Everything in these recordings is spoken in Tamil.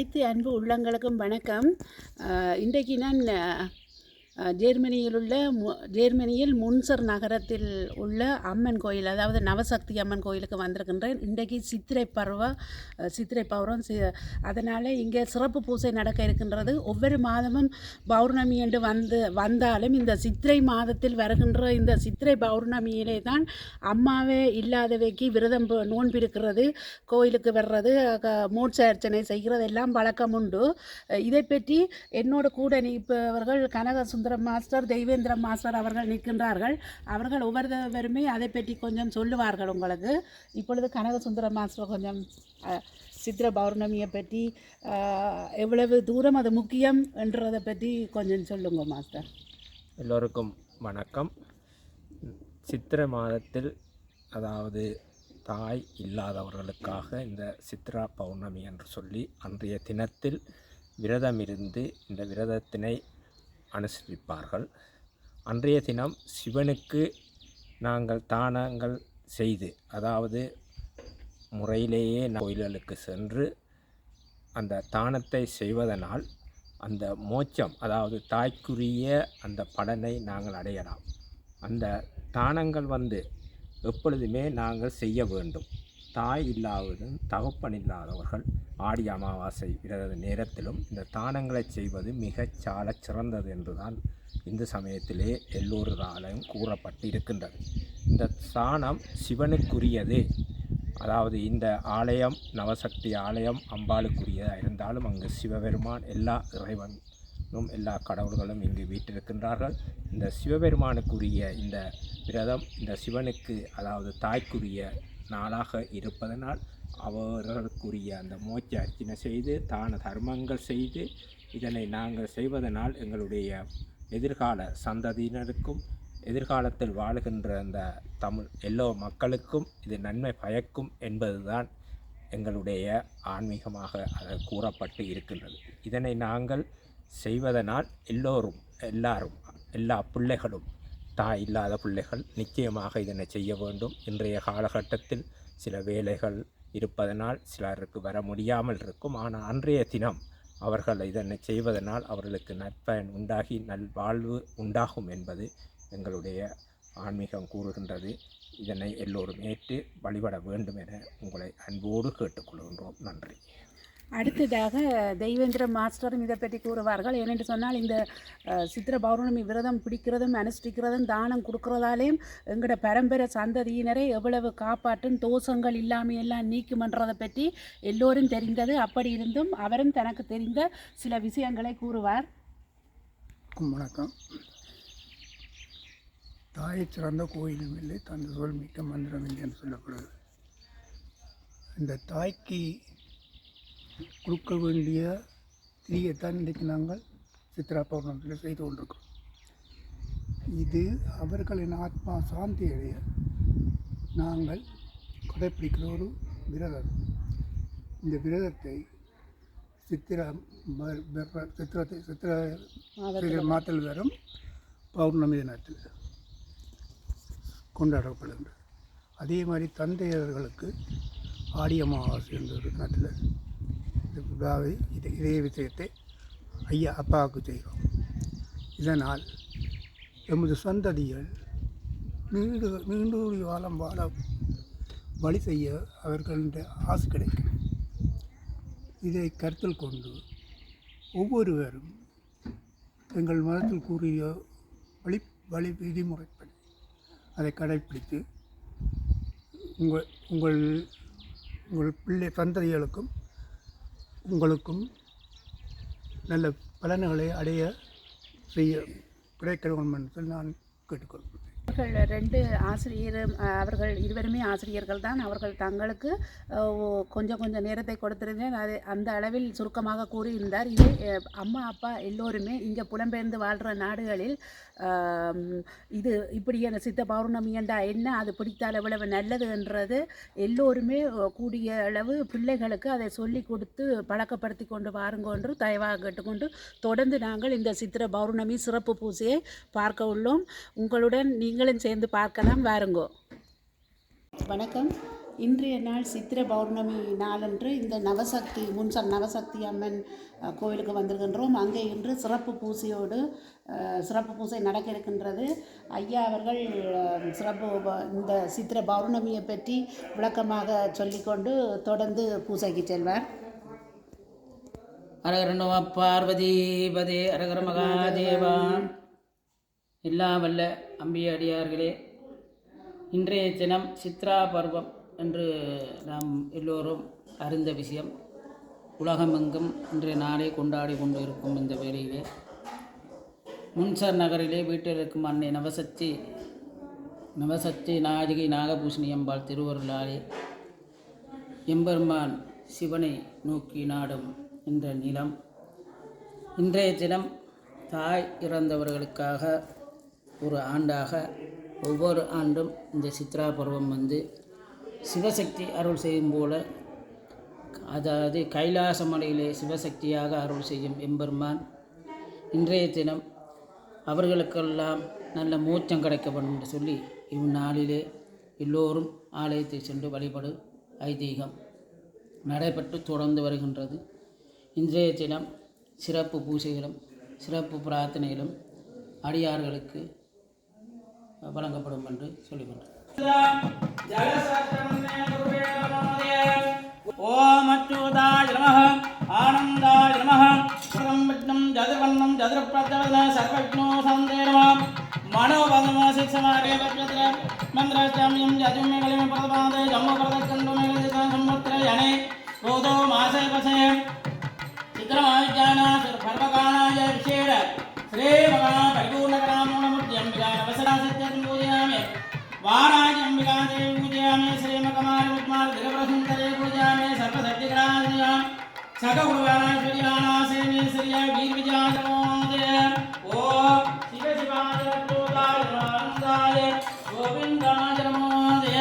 அனைத்து அன்பு உள்ளங்களுக்கும் வணக்கம். இன்றைக்கு நான் ஜேர்மனியில் உள்ள மு- முன்சர் நகரத்தில் உள்ள அம்மன் கோயில் அதாவது நவசக்தி அம்மன் கோயிலுக்கு வந்திருக்கின்றேன். இன்றைக்கு சித்திரை பருவம் சித்திரை பௌரம் சி அதனால் இங்கே சிறப்பு பூஜை நடக்க இருக்கின்றது. ஒவ்வொரு மாதமும் பௌர்ணமி என்று வந்து வந்தாலும் இந்த சித்திரை மாதத்தில் வருகின்ற இந்த சித்திரை பௌர்ணமியிலே தான் அம்மாவே இல்லாதவைக்கு விரதம் நோன்பிருக்கிறது கோயிலுக்கு வர்றது க- அர்ச்சனை செய்கிறது எல்லாம் வழக்கம் உண்டு இதை பற்றி என்னோட கூட நிற்பவர்கள் கனக சுந்தர மாஸ்டர் தெய்வேந்திர மாஸ்டர் அவர்கள் நிற்கின்றார்கள். அவர்கள் ஒவ்வொருவருமே அதை பற்றி கொஞ்சம் சொல்லுவார்கள் உங்களுக்கு. இப்பொழுது கனகசுந்தர மாஸ்டர் கொஞ்சம் சித்திர பௌர்ணமியை பற்றி எவ்வளவு தூரம் அது முக்கியம் என்றதை பற்றி கொஞ்சம் சொல்லுங்க மாஸ்டர். எல்லோருக்கும் வணக்கம். சித்திர மாதத்தில் அதாவது தாய் இல்லாதவர்களுக்காக இந்த சித்ரா பௌர்ணமி என்று சொல்லி அன்றைய தினத்தில் விரதமிருந்து இந்த விரதத்தினை அனுசரிப்பார்கள். அன்றைய தினம் சிவனுக்கு நாங்கள் தானங்கள் செய்து அதாவது முறையிலேயே கோயில்களுக்கு சென்று அந்த தானத்தை செய்வதனால் அந்த மோட்சம் அதாவது தாய்க்குரிய அந்த பலனை நாங்கள் அடையலாம். அந்த தானங்கள் வந்து எப்பொழுதுமே நாங்கள் செய்ய வேண்டும். தாய் இல்லாததும் தகப்பன் இல்லாதவர்கள் ஆடி அமாவாசை விரத நேரத்திலும் இந்த தானங்களை செய்வது மிகச் சால சிறந்தது என்றுதான் இந்து சமயத்திலே எல்லோராலும் கூறப்பட்டு இருக்கின்றது இந்த தானம் சிவனுக்குரியது. அதாவது இந்த ஆலயம் நவசக்தி ஆலயம் அம்பாளுக்குரியதாக இருந்தாலும் அங்கு சிவபெருமான் எல்லா இறைவனும் எல்லா கடவுள்களும் இங்கு வீட்டிருக்கின்றார்கள் இந்த சிவபெருமானுக்குரிய இந்த விரதம் இந்த சிவனுக்கு அதாவது தாய்க்குரிய நாளாக இருப்பதனால் அவர்களுக்குரிய அந்த மோட்ச அர்ச்சனை செய்து தான தர்மங்கள் செய்து இதனை நாங்கள் செய்வதனால் எங்களுடைய எதிர்கால சந்ததியினருக்கும் எதிர்காலத்தில் வாழுகின்ற அந்த தமிழ் எல்லோ மக்களுக்கும் இது நன்மை பயக்கும் என்பதுதான் எங்களுடைய ஆன்மீகமாக அது கூறப்பட்டு இருக்கின்றது. இதனை நாங்கள் செய்வதனால் எல்லோரும் எல்லாரும் எல்லா பிள்ளைகளும் தாய் இல்லாத பிள்ளைகள் நிச்சயமாக இதனை செய்ய வேண்டும். இன்றைய காலகட்டத்தில் சில வேலைகள் இருப்பதனால் சிலருக்கு வர முடியாமல் இருக்கும். ஆனால் அன்றைய தினம் அவர்கள் இதனை செய்வதனால் அவர்களுக்கு நற்பயன் உண்டாகி நல்வாழ்வு உண்டாகும் என்பது எங்களுடைய ஆன்மீகம் கூறுகின்றது. இதனை எல்லோரும் ஏற்று வழிபட வேண்டும் என உங்களை அன்போடு கேட்டுக்கொள்கின்றோம். நன்றி. அடுத்ததாக தெய்வேந்திர மாஸ்டரும் இதை பற்றி கூறுவார்கள். ஏனென்று சொன்னால் இந்த சித்திர பௌர்ணமி விரதம் பிடிக்கிறதும் அனுஷ்டிக்கிறதும் தானம் கொடுக்கறதாலேயும் எங்களோட பரம்பரை சந்ததியினரை எவ்வளவு காப்பாற்றும் தோஷங்கள் இல்லாமல் எல்லாம் நீக்குமன்றதை பற்றி எல்லோரும் தெரிந்தது. அப்படி இருந்தும் அவரும் தனக்கு தெரிந்த சில விஷயங்களை கூறுவார். வணக்கம், வணக்கம். தாயை சிறந்த கோயிலும் இல்லை தந்த சொல் மிக்க மந்திரம் இல்லை என்று சொல்லப்படுது இந்த தாய்க்கு கொடுக்க வேண்டிய திரியைத்தான் இன்றைக்கு நாங்கள் சித்ரா பௌர்ணமத்தில் செய்து கொண்டிருக்கிறோம். இது அவர்களின் ஆத்மா சாந்தி அடைய நாங்கள் கடைப்பிடிக்கிற ஒரு விரதம். இந்த விரதத்தை சித்திர சித்திரத்தை சித்திர சித்திரை வரும். பௌர்ணமி தினத்தில் கொண்டாடப்படுகின்றது அதே மாதிரி தந்தையர்களுக்கு ஆடி அமாவாசை என்ற ஒரு நாட்டில் இந்த இது இதே விஷயத்தை ஐயா அப்பாவுக்கு செய்கிறோம் இதனால் எமது சந்ததிகள் நீண்டு நீண்டூடி வாழம் வாழ வழி செய்ய அவர்களுடைய ஆசை கிடைக்கும். இதை கருத்தில் கொண்டு ஒவ்வொருவரும் எங்கள் மதத்தில் கூறிய வழி வழி விதிமுறைப்படி அதை கடைப்பிடித்து உங்கள் உங்கள் உங்கள் பிள்ளை சந்ததிகளுக்கும் உங்களுக்கும் நல்ல பலன்களை அடைய செய்ய கிடைக்கிறோம் என்று நான் கேட்டுக்கொள்கிறேன். அவர்கள் ரெண்டு ஆசிரியர் அவர்கள் இருவருமே ஆசிரியர்கள் தான். அவர்கள் தங்களுக்கு கொஞ்சம் கொஞ்சம் நேரத்தை கொடுத்திருந்தேன் அது அந்த அளவில் சுருக்கமாக கூறியிருந்தார். இது அம்மா அப்பா எல்லோருமே இங்கே புலம்பெயர்ந்து வாழ்கிற நாடுகளில் இது இப்படி அந்த சித்த பௌர்ணமி என்றா என்ன? அது பிடித்தால் எவ்வளவு நல்லது என்றது எல்லோருமே கூடிய அளவு பிள்ளைகளுக்கு அதை சொல்லி கொடுத்து பழக்கப்படுத்தி கொண்டு வாருங்கொன்று தயவாக கேட்டுக்கொண்டு தொடர்ந்து நாங்கள் இந்த சித்திர பௌர்ணமி சிறப்பு பூஜையை பார்க்க உள்ளோம். உங்களுடன் நீங்களும் சேர்ந்து பார்க்கலாம் வாருங்கோ. வணக்கம். இன்றைய நாள் சித்திரை பௌர்ணமி நாளன்று இந்த நவசக்தி முன்சர் நவசக்தி அம்மன் கோவிலுக்கு வந்திருக்கின்றோம். அங்கே இன்று சிறப்பு பூசையோடு சிறப்பு பூசை நடக்க இருக்கின்றது. ஐயா அவர்கள் சிறப்பு இந்த சித்திரை பௌர்ணமியை பற்றி விளக்கமாக சொல்லிக்கொண்டு தொடர்ந்து பூசைக்கு செல்வார். அரகர நம பார்வதி பதே அரகர மகாதேவா. எல்லா வல்ல அம்பியடியார்களே இன்றைய தினம் சித்ரா பருவம் என்று நாம் எல்லோரும் அறிந்த விஷயம். உலகமெங்கும் இன்றைய நாளை கொண்டாடி கொண்டு இருக்கும் இந்த வேளையிலே. முன்சர் நகரிலே வீட்டில் இருக்கும் அன்னை நவசக்தி நவசக்தி நாயகி நாகபூஷணி அம்பாள் திருவருளாலே எம்பெருமான் சிவனை நோக்கி நாடும் என்ற நிலம். இன்றைய தினம் தாய் இறந்தவர்களுக்காக ஒரு ஆண்டாக ஒவ்வொரு ஆண்டும் இந்த சித்ரா பருவம் வந்து சிவசக்தி அருள் செய்யும் போல அதாவது கைலாச மலையிலே சிவசக்தியாக அருள் செய்யும் எம்பெருமான் இன்றைய தினம் அவர்களுக்கெல்லாம் நல்ல மூச்சம் கிடைக்கப்படும் என்று சொல்லி இந்நாளிலே எல்லோரும் ஆலயத்தை சென்று வழிபடு ஐதீகம் நடைபெற்று தொடர்ந்து வருகின்றது. இன்றைய தினம் சிறப்பு பூஜைகளும் சிறப்பு பிரார்த்தனைகளும் அடியார்களுக்கு வழங்கப்படும் என்று சொல்லுகின்றேன் ஓம் அச்சுதாய நம ஆனந்தாய நம சுரம் விக்னம் ஜதுர்வண்ணம் ஜதுர்பிரதவத சர்வஜ்னோ சந்தே நம மனோபதம சிக்ஷமாரே பத்ர மந்திரச்சாமியம் ஜதுமே கலிமே பிரதபாதே ஜம்மு யனே ரோதோ மாசே பசே சித்திரமாவிஜானா சர்வகானாய விஷேட श्री भगवान परिपूर्णकरामूर्त्यम्बिकावसरासत्यपूजयामि वाराज्यम्बिकादेवी पूजयामि श्रीमकमालमुद्मालधिरप्रसुन्दरे पूजयामि सर्वसत्यग्राजया सकगुरुव्यानाश्वर्यानासेमि श्रिया वीरविजयादमोदय ॐ शिवशिवाजगत्रोदाय गोविन्दाजमोदय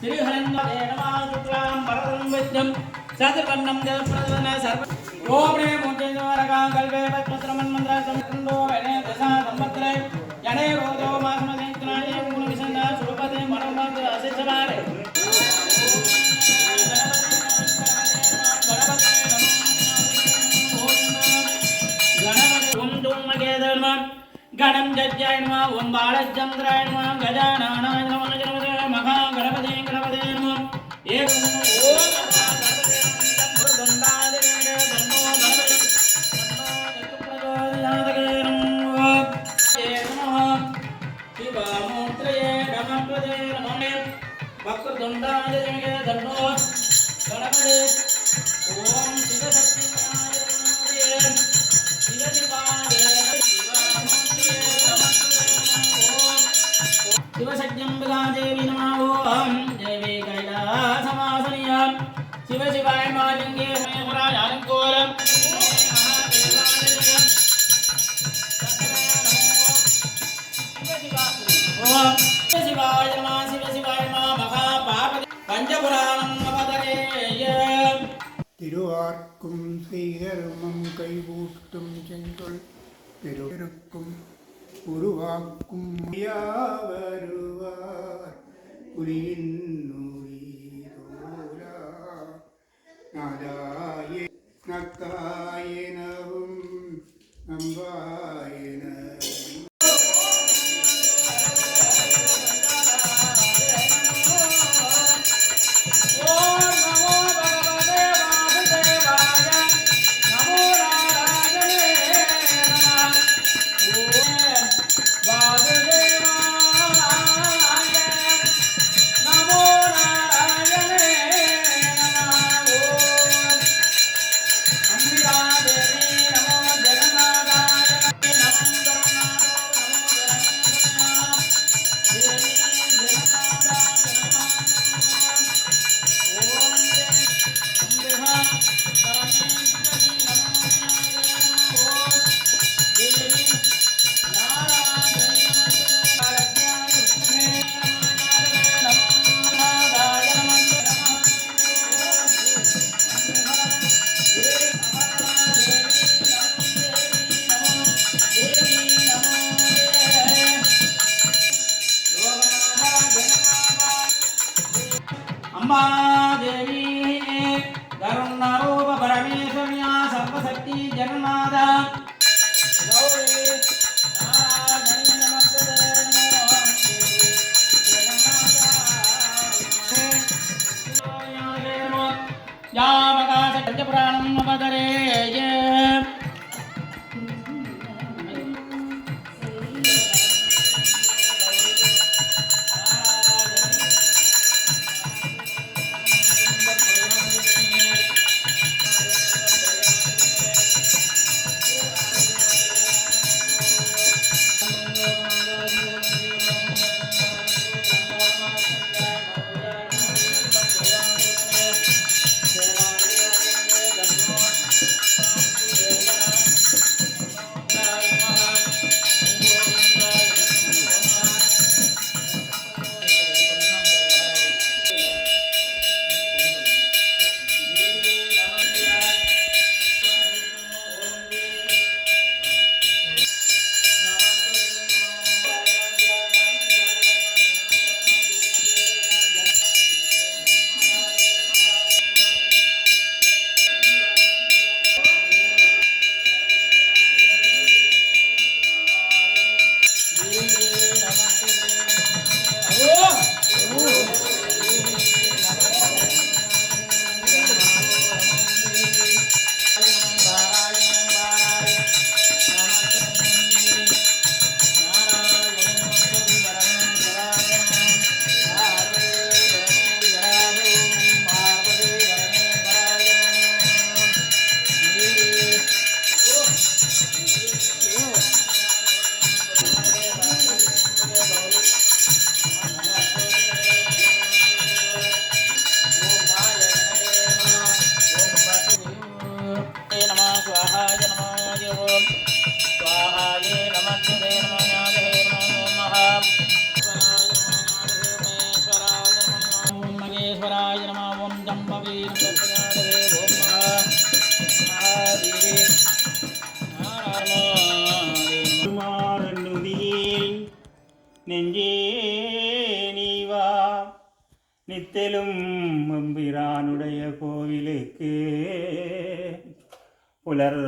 श्रीहरिन्द्रदेवमाशुक्लां वरदं विद्यं। सत्पन्नं देवप्रदन सर्व சிவ சிவாய கோதாய ஆனந்தாய கோவிந்தாய கல்வே பத்மத்ரமன் மந்திர சம்கண்டோ வெனே தசா சம்பத்ரே யனே ரோதோ கணம் ஓம் ஓம் சிவ சிவாய நம சிவ சிவாய நம மகா பார்வதி பஞ்சபுராணம் அவதரேய திருவார்க்கும் செய்கருமம் கைகூட்டும் செங்கொள் பெருக்கும் உருவாக்கும் வருவார் புலியின் நூலா நாதாயே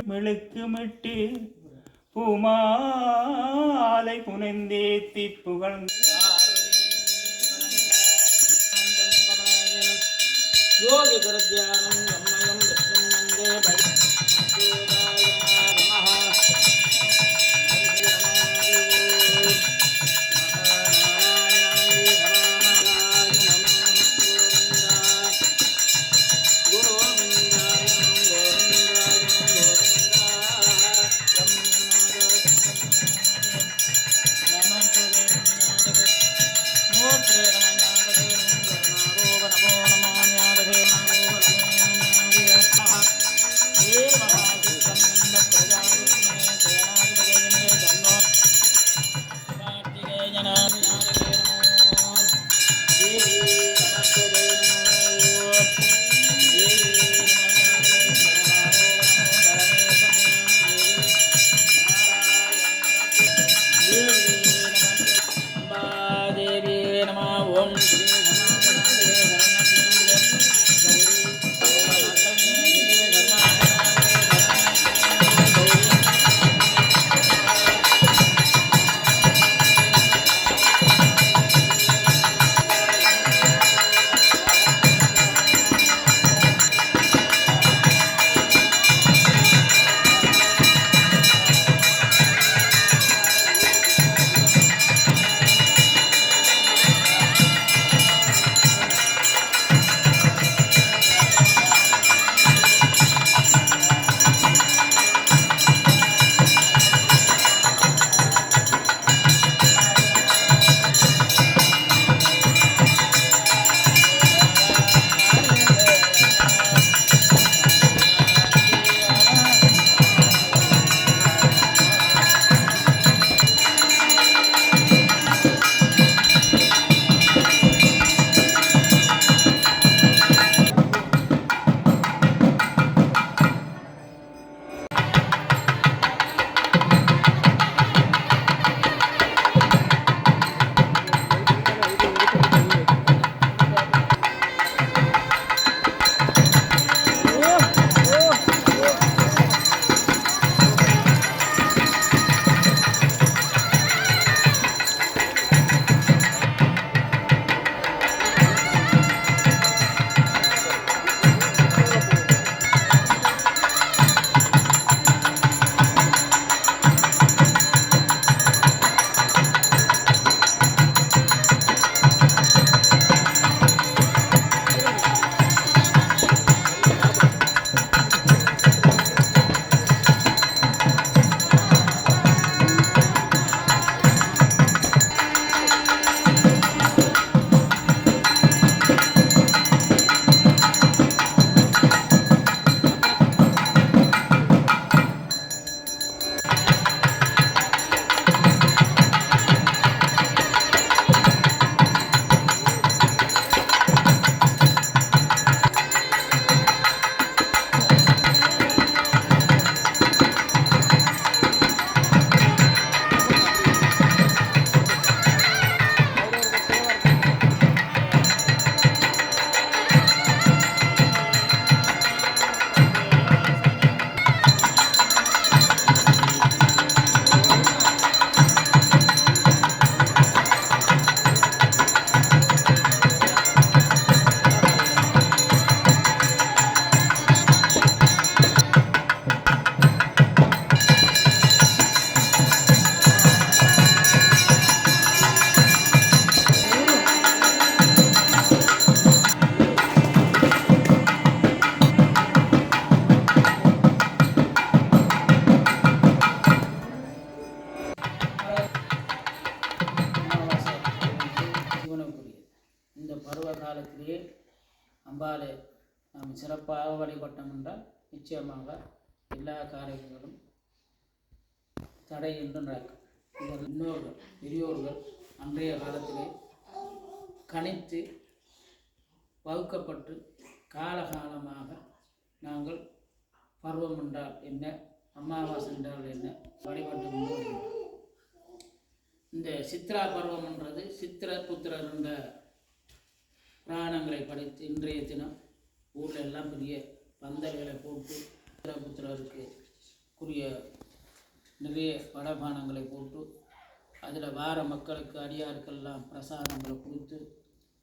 மிளுக்கு மிட்டு பூமாலை புனைந்தேத்தி புகழ்ந்தார் யோகி பிரத்யானம் நம்மயம் வந்தே பரி இந்த பருவ காலத்திலேயே அம்பாளை நாம் சிறப்பாக வழிபட்டோம் என்றால் நிச்சயமாக எல்லா காரியங்களும் தடை என்று நடக்கும். இவர் முன்னோர்கள் பெரியோர்கள் அன்றைய காலத்திலே கணித்து வகுக்கப்பட்டு காலகாலமாக நாங்கள் பருவம் என்றால் என்ன அமாவாசை என்றால் என்ன வழிபட்டு முன்னோர்கள் இந்த சித்ரா பருவம் என்றது சித்திர புத்திரர் என்ற புராணங்களை படைத்து இன்றைய தினம் ஊரில் எல்லாம் பெரிய பந்தல்களை போட்டு சித்திரபுத்திரருக்கு உரிய நிறைய வடபானங்களை போட்டு அதில் வார மக்களுக்கு அடியாருக்கெல்லாம் பிரசாதங்களை கொடுத்து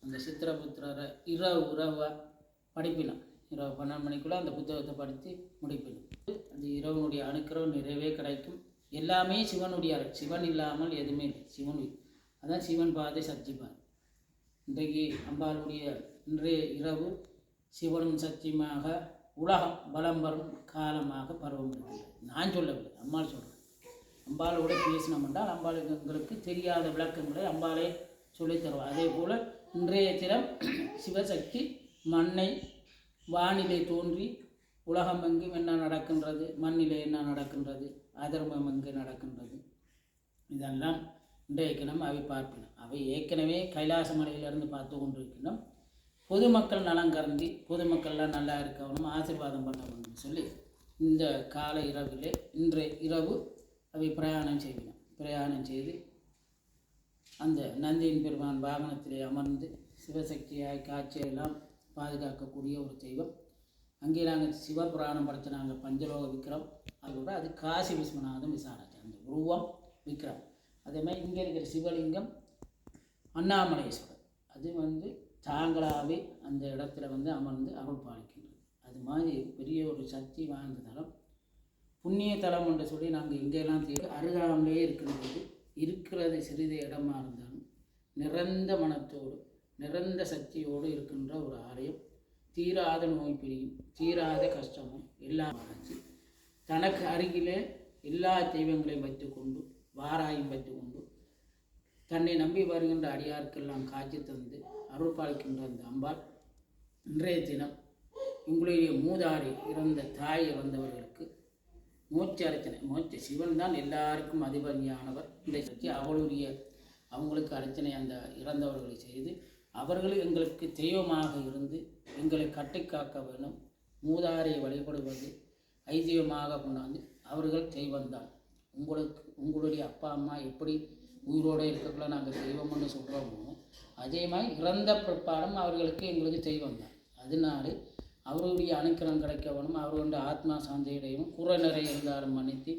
அந்த சித்திரபுத்திரரை இரவு உறவாக படிப்பினோம். இரவு பன்னெண்டு மணிக்குள்ளே அந்த புத்தகத்தை படித்து முடிப்பினோம். அந்த இரவனுடைய அணுக்கிறவு நிறைவே கிடைக்கும். எல்லாமே சிவனுடைய சிவன் இல்லாமல் எதுவுமே இல்லை. சிவன் அதான் சிவன் பாதை சக்தி பாதை இன்றைக்கு அம்பாளுடைய இன்றைய இரவு சிவனும் சக்தியுமாக உலகம் பலம் வரும் காலமாக பருவம் இருக்கிறது நான் சொல்லவில்லை அம்பாள் சொல்கிறேன் அம்பாளோட பேசினோம் என்றால் அம்பாளுக்கு எங்களுக்கு தெரியாத விளக்கங்களை அம்பாளே சொல்லித் தருவார் அதே போல் இன்றைய தினம் சிவசக்தி மண்ணை வானிலை தோன்றி உலகம் எங்கும் என்ன நடக்கின்றது மண்ணிலே என்ன நடக்கின்றது அதர்மம் எங்கு நடக்கின்றது இதெல்லாம் இன்றைய தினம் அவை பார்ப்பன. அவை ஏற்கனவே கைலாச மலையிலிருந்து பார்த்து கொண்டிருக்கணும் பொதுமக்கள் நலம் கருந்தி பொதுமக்கள்லாம் நல்லா இருக்கணும் ஆசீர்வாதம் பண்ணணும்னு சொல்லி இந்த கால இரவிலே இன்றைய இரவு அவை பிரயாணம் செய்வினோம் பிரயாணம் செய்து அந்த நந்தியின் பெருமான் வாகனத்திலே அமர்ந்து சிவசக்தியாய் காட்சியெல்லாம் பாதுகாக்கக்கூடிய ஒரு தெய்வம். அங்கே நாங்கள் சிவபுராணம் படித்த நாங்கள் பஞ்சலோக விக்ரம் அதோட அது காசி விஸ்வநாதம் விசாராச்சு அந்த உருவம் விக்ரம் அதே மாதிரி இங்கே இருக்கிற சிவலிங்கம் அண்ணாமலேஸ்வரர். அது வந்து தாங்களாகவே அந்த இடத்துல வந்து அமர்ந்து அருள் பாலிக்கின்றது. அது மாதிரி பெரிய ஒரு சக்தி வாய்ந்த தலம். புண்ணிய தலம் என்று சொல்லி நாங்கள் இங்கெல்லாம் தேடி அருகாமலே இருக்கின்றது இருக்கிறது சிறிது இடமா இருந்தாலும் நிறந்த மனத்தோடு நிறந்த சக்தியோடு இருக்கின்ற ஒரு ஆலயம். தீராத நோய் பிரியும் தீராத கஷ்டமும் எல்லாம் மறைச்சு தனக்கு அருகிலே எல்லா தெய்வங்களையும் வைத்துக்கொண்டு வாராயும் உண்டு தன்னை நம்பி வருகின்ற அடியாருக்கெல்லாம் காட்சி தந்து அருள் பாலிக்கின்ற அந்த அம்பாள் இன்றைய தினம் உங்களுடைய மூதாரி இறந்த தாய் இறந்தவர்களுக்கு மூச்ச அர்ச்சனை. மூச்சு சிவன் தான் எல்லாருக்கும் அதிபதியானவர். இந்த சக்தி அவளுடைய அவங்களுக்கு அர்ச்சனை அந்த இறந்தவர்களை செய்து அவர்கள் எங்களுக்கு தெய்வமாக இருந்து எங்களை கட்டிக்காக்க வேண்டும். மூதாரை வழிபடுவது ஐதீகமாக கொண்டாந்து அவர்கள் தெய்வம்தான். உங்களுக்கு உங்களுடைய அப்பா அம்மா எப்படி உயிரோடு இருக்கக்குள்ள நாங்கள் தெய்வம்னு சொல்கிறோமோ அதே மாதிரி இறந்த பிற்பாடும் அவர்களுக்கு எங்களுக்கு தெய்வம் தான். அதனால அவருடைய அனுக்கிரம் கிடைக்க வேணும். ஆத்மா சாந்தியடையும் குறை நிறைய இருந்தாலும் மன்னித்து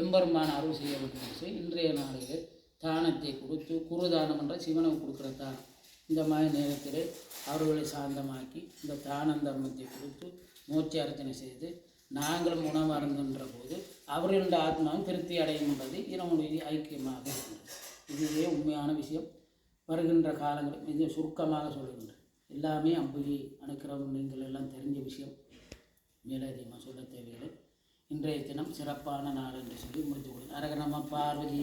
எம்பெருமான அருள் செய்ய வேண்டும். இன்றைய நாளில் தானத்தை கொடுத்து குருதானம் என்ற சிவனை கொடுக்குற தானம் இந்த மாதிரி நேரத்தில் அவர்களை சாந்தமாக்கி இந்த தான தர்மத்தை கொடுத்து மூச்சு அர்ச்சனை செய்து நாங்களும் உணவு அருந்துன்ற போது அவர்களுடைய ஆத்மாவும் திருப்தி அடையும் என்பது இதனுடைய ஐக்கியமாக இருக்கின்றது. இதுவே உண்மையான விஷயம். வருகின்ற காலங்கள் இது சுருக்கமாக சொல்லுகின்றேன் எல்லாமே அம்புலி அனுக்கிறவங்க நீங்கள் எல்லாம் தெரிஞ்ச விஷயம். மேலதிகமாக சொல்ல தேவையில்லை. இன்றைய தினம் சிறப்பான நாள் என்று சொல்லி முடித்துக் கொள்ளுங்கள் அரகரம பார்வதி.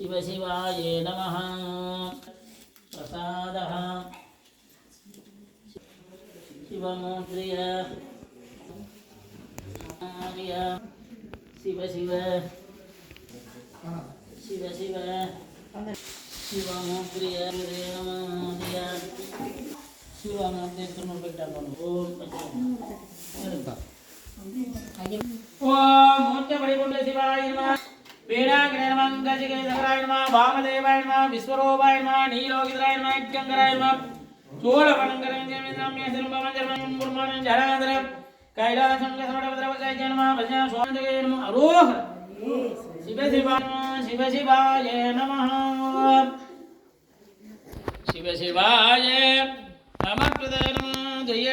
शिवशिवाय नम। प्रसाद। शिवमूर्तय। शिव शिव। शिव शिव। शिवमूर्तय। शिवमूर्ति ओम शिवाय மூச்சபடி கொண்ட சிவாய நம பீடாகிரே நம கஜிகே சகராய நம கைலாசம் கசமடபதிரவகாய நம பஜன அரோஹ சிவ சிவாய சிவ சிவாய சிவ சிவாய நம நம ஜெய.